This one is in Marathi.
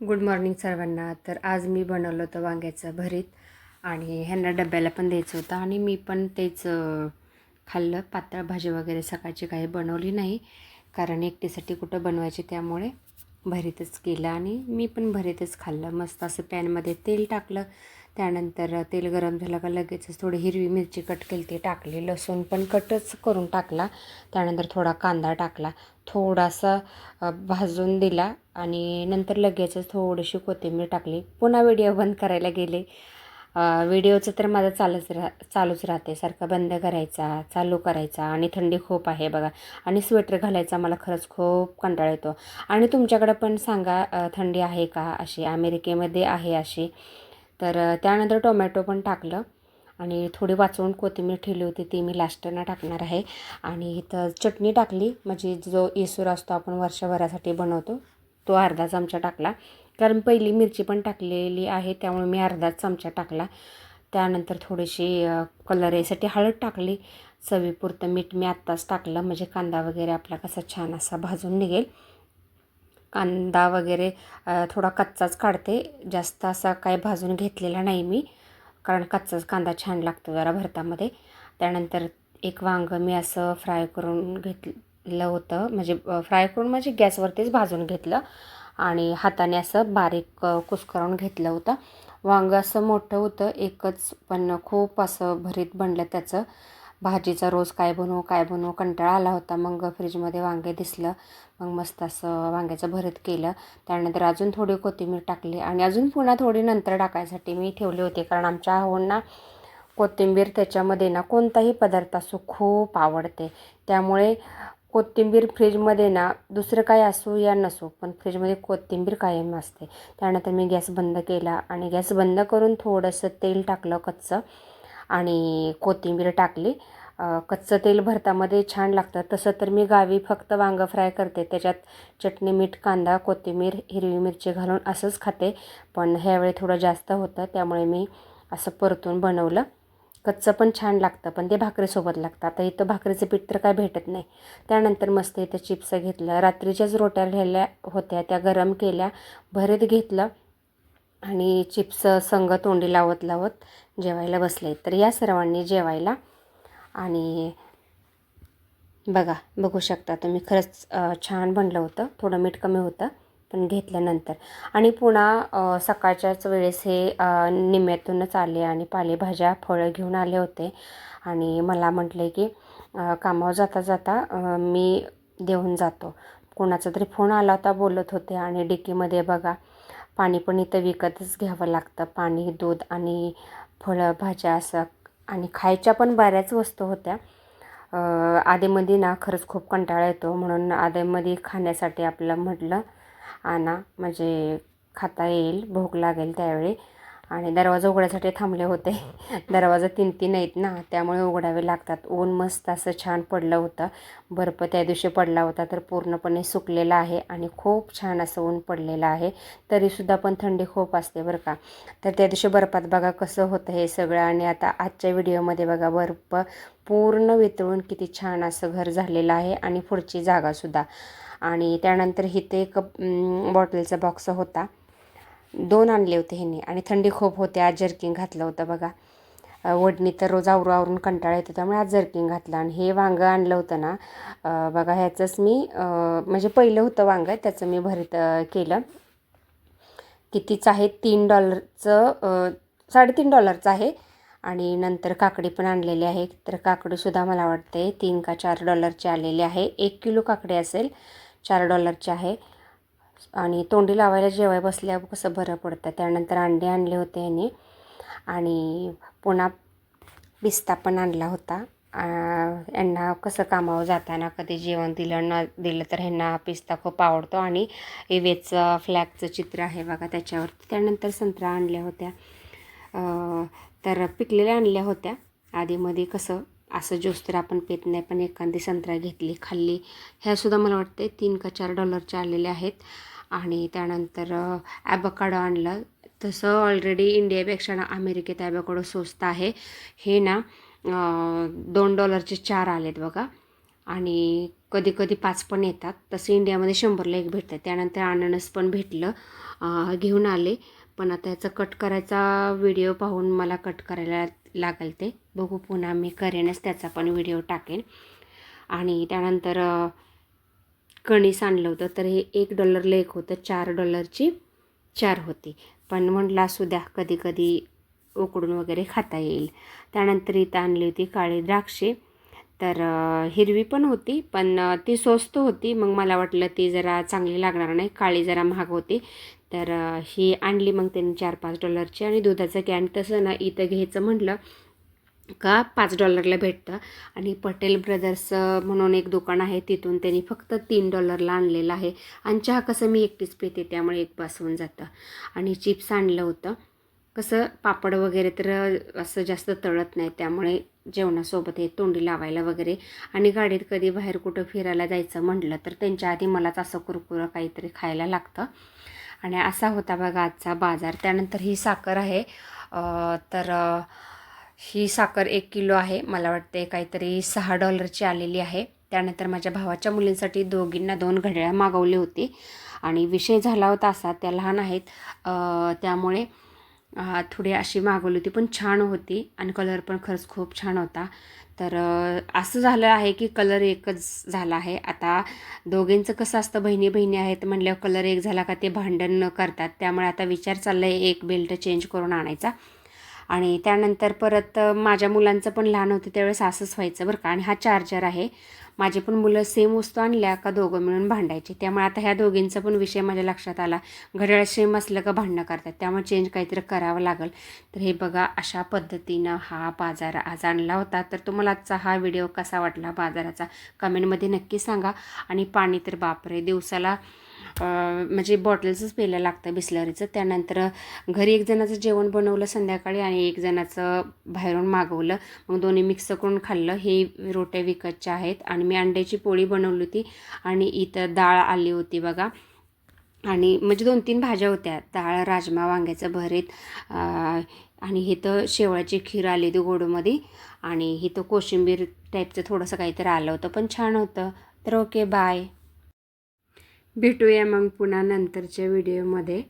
गुड मॉर्निंग सर्वांना. तर आज मी बनवलं होतं वांग्याचं भरीत आणि ह्यांना डब्याला पण द्यायचं होतं आणि मी पण तेच खाल्लं. पातळ भाजी वगैरे सकाळची काही बनवली नाही कारण एकटीसाठी कुठं बनवायची त्यामुळे भरीतच केलं आणि मी पण भरीतच खाल्लं. मस्त असं पॅनमध्ये तेल टाकलं. त्यानंतर तेल गरम झालं का लगेचच थोडी हिरवी मिरची कट केली ती टाकली. लसूण पण कटच करून टाकला. त्यानंतर थोडा कांदा टाकला. थोडासा भाजून दिला आणि नंतर लगेचच थोडीशी कोथिंबीर टाकली. पुन्हा व्हिडिओ बंद करायला गेले. व्हिडिओचं तर माझं चालूच राह चालूच राहते सारखा बंद करायचा चालू करायचा आणि थंडी खूप आहे बघा. आणि स्वेटर घालायचा मला खरंच खूप कंटाळा येतो. आणि तुमच्याकडं पण सांगा थंडी आहे का अशी? अमेरिकेमध्ये आहे अशी. तर त्यानंतर टोमॅटो पण टाकलं. आणि थोडी वाचवून कोथिंबीर ठेवली होती ती मी लास्टना टाकणार आहे. आणि इथं चटणी टाकली. म्हणजे जो येसूर असतो आपण वर्षभरासाठी बनवतो तो अर्धा चमचा टाकला. कारण पहिली मिरची पण टाकलेली आहे त्यामुळे मी अर्धाच चमचा टाकला. त्यानंतर थोडीशी कलर यासाठी हळद टाकली. चवीपुरतं मीठ मी आत्ताच टाकलं. म्हणजे कांदा वगैरे आपला कसा छान असा भाजून निघेल. कांदा वगैरे थोडा कच्चाच काढते. जास्त असा काय भाजून घेतलेला नाही मी कारण कच्चाच कांदा छान लागतो जरा भरतामध्ये. त्यानंतर एक वांगं मी असं फ्राय करून घेतलं होतं. म्हणजे फ्राय करून म्हणजे गॅसवरतीच भाजून घेतलं. आणि हाताने असं बारीक कुस्करून घेतलं होतं. वांगं असं मोठं होतं एकच पण खूप असं भरीत बनलं त्याचं. भाजीचा रोज काय बनवू काय बनवू कंटाळा आला होता. मग फ्रीजमध्ये वांगे दिसलं मग मस्त असं वांग्याचं भरीत केलं. त्यानंतर अजून थोडी कोथिंबीर टाकली आणि अजून पुन्हा थोडी नंतर टाकायसाठी मी ठेवली होती. कारण आमच्या आहोंना कोथिंबीर त्याच्यामध्ये ना कोणताही पदार्थ असो खूप आवडते. त्यामुळे कोथिंबीर फ्रीजमध्ये ना दुसरं काय असू या नसो पण फ्रीजमध्ये कोथिंबीर कायम असते. त्यानंतर मी गॅस बंद केला आणि गॅस बंद करून थोडंसं तेल टाकलं कच्चं आणि कोथिंबीर टाकली. कच्चं तेल भरतामध्ये छान लागतं. तसं तर मी गावी फक्त वांगं फ्राय करते. त्याच्यात चटणी मीठ कांदा कोथिंबीर हिरवी मिरची घालून असंच खाते. पण ह्यावेळी थोडं जास्त होतं. त्यामुळे मी असं परतून बनवलं. कच्चं पण छान लागतं पण ते भाकरीसोबत लागतं आता इथं भाकरीचं पीठ तर काय भेटत नाही. त्यानंतर मस्त इथं चिप्स घेतलं. रात्रीच्याच रोट्या लिहिल्या होत्या त्या गरम केल्या भरीत घेतलं आणि चिप्स संग तोंडी लावत लावत जेवायला बसले. तर या सर्वांनी जेवायला आणि बघा बघू शकता तुम्ही. खरंच छान बनलं होतं. थोडं मीठ कमी होतं. पण घेतल्यानंतर. आणि पुन्हा सकाळच्याच वेळेस हे निम्यातूनच निम्म्यातूनच आले आणि पालेभाज्या फळं घेऊन आले होते. आणि मला म्हटले की कामावर जाता जाता मी देऊन जातो. कोणाचा तरी फोन आला होता बोलत होते आणि डिकीमध्ये बघा पाणी पण इथं विकतच घ्यावं लागतं. पाणी दूध आणि फळं भाज्या असं आणि खायच्या पण बऱ्याच वस्तू होत्या. आधेमध्ये आधीमध्ये ना खरंच खूप कंटाळा येतो. म्हणून आधीमध्ये खाण्यासाठी आपलं म्हटलं आणा म्हणजे खाता येईल भूक लागेल त्यावेळी. आणि दरवाजा उघडायसाठी थांबले होते. दरवाजा तीन तीन आहेत ना त्यामुळे उघडावे लागतात. ऊन मस्त असं छान पडलं होतं. बर्फ त्या दिवशी पडला होता तर पूर्णपणे सुकलेला आहे आणि खूप छान असं ऊन पडलेलं आहे. तरीसुद्धा पण थंडी खूप असते बरं का. तर त्या दिवशी बर्फात बघा कसं होतं हे सगळं. आणि आता आजच्या व्हिडिओमध्ये बघा बर्फ पूर्ण वितळून किती छान असं घर झालेलं आहे आणि पुढची जागासुद्धा आणि त्यानंतर इथे एक बॉटलचा बॉक्स होता. दोन आणले होते ह्यांनी आणि थंडी खूप होते. आज जर्किंग घातलं होतं बघा. वडणी तर रोज आवरू आवरून कंटाळा येतो त्यामुळे आज जर्किंग घातलं. आणि हे वांगं आणलं होतं ना बघा ह्याचंच मी म्हणजे पहिलं होतं वांगं त्याचं मी भरीत केलं. कितीच आहे? तीन डॉलरचं साडेतीन डॉलरचं आहे. आणि नंतर काकडी पण आणलेली आहे. तर काकडीसुद्धा मला वाटते तीन का चार डॉलरची आलेली आहे. एक किलो काकडी असेल. चार डॉलरची आहे. आणि तोंडी लावायला जेवाय बसल्यावर कसं बरं पडतं. त्यानंतर अंडे आणले होते यांनी. आणि पुन्हा पिस्ता पण आणला होता. यांना कसं कामावर जाताना कधी जेवण दिलं न दिलं तर ह्यांना पिस्ता खूप आवडतो. आणि इवेचं फ्लॅगचं चित्र आहे बघा त्याच्यावरती. त्यानंतर संत्रा आणल्या होत्या. तर पिकलेल्या आणल्या होत्या. आधीमध्ये कसं असं ज्यूस तर आपण पेत नाही पण एखादी संत्रा घेतली खाल्ली. ह्यासुद्धा मला वाटते तीन का चार डॉलरच्या आलेल्या आहेत. आणि त्यानंतर ॲबकाडो आणलं. तसं ऑलरेडी इंडियापेक्षा ना अमेरिकेत ॲबकाडो स्वस्त आहे. हे ना दोन डॉलरचे चार आलेत बघा. आणि कधी कधी पाच पण येतात. तसं इंडियामध्ये शंभरला एक भेटतं. त्यानंतर अननस पण भेटलं घेऊन आले. पण आता याचा कट करायचा व्हिडिओ पाहून मला कट करायला लागेल ते. बघू पुन्हा मी करेनच त्याचा पण व्हिडिओ टाकेन. आणि त्यानंतर कणीस आणलं होतं तर हे एक डॉलरला एक होतं चार डॉलरची चार होती. पण म्हटलं असू द्या कधी कधी उकडून वगैरे खाता येईल. त्यानंतर इथं आणली होती काळी द्राक्षे. तर हिरवी पण होती पण ती स्वस्त होती. मग मला वाटलं ती जरा चांगली लागणार नाही. काळी जरा महाग होती. तर ही आणली मग त्यांनी चार पाच डॉलरची आणि दुधाचं कॅन तसं ना इथं घ्यायचं म्हटलं का पाच डॉलरला भेटतं. आणि पटेल ब्रदर्स म्हणून एक दुकान आहे तिथून त्यांनी फक्त तीन डॉलरला आणलेलं आहे. आणि चहा कसं मी एकटीच पिते त्यामुळे एक पास होऊन जातं. आणि चिप्स आणलं होतं. कसं पापड वगैरे तर असं जास्त तळत नाही त्यामुळे जेवणासोबत हे तोंडी लावायला वगैरे. आणि गाडीत कधी बाहेर कुठं फिरायला जायचं म्हटलं तर त्यांच्या आधी मलाच असं कुरकुरं काहीतरी खायला लागतं. आणि असा होता बघा आजचा बाजार. त्यानंतर ही साखर आहे. तर ही साखर एक किलो आहे. मला वाटते काहीतरी सहा डॉलरची आलेली आहे. त्यानंतर माझ्या भावाच्या मुलींसाठी दोघींना दोन घड्याळं मागवली होती. आणि विषय झाला होता असा त्या लहान आहेत. त्यामुळे थोडी अशी मागवली होती पण छान होती आणि कलर पण खरंच खूप छान होता. तर असं झालं आहे की कलर एकच झाला आहे. आता दोघींचं कसं असतं बहिणी बहिणी आहेत म्हणल्यावर कलर एक झाला का ते भांडण न करतात. त्यामुळे आता विचार चालला आहे एक बेल्ट चेंज करून आणायचा. आणि त्यानंतर परत माझ्या मुलांचं पण लहान होतं त्यावेळेस असंच व्हायचं बरं का. आणि हा चार्जर आहे. माझी पण मुलं सेम वस्तू आणल्या का दोघं मिळून भांडायचे. त्यामुळे आता ह्या दोघींचा पण विषय माझ्या लक्षात आला. घड्याळ सेम असलं का भांडणं करतात. त्यामुळे चेंज काहीतरी करावं लागेल. तर हे बघा अशा पद्धतीनं हा बाजार आज आणला होता. तर तुम्हाला आजचा हा व्हिडिओ कसा वाटला बाजाराचा? कमेंटमध्ये नक्की सांगा. आणि पाणी तर बापरे दिवसाला म्हणजे बॉटल्सच प्यायला लागतं बिसलरीचं. त्यानंतर घरी एक जणाचं जेवण बनवलं संध्याकाळी आणि एक जणाचं बाहेरून मागवलं. मग दोन्ही मिक्स करून खाल्लं. हे रोट्या विकतच्या आहेत. आणि मी अंड्याची पोळी बनवली होती आणि इथं डाळ आली होती बघा. आणि म्हणजे दोन तीन भाज्या होत्या. डाळ राजमा वांग्याचं भरीत आणि हे तर शेवळाची खीर आली होती गोडमध्ये. आणि हे तर कोशिंबीर टाईपचं थोडंसं काहीतरी आलं होतं. पण छान होतं. तर ओके बाय भेटूया मग पुन्हा नंतरच्या व्हिडिओमध्ये.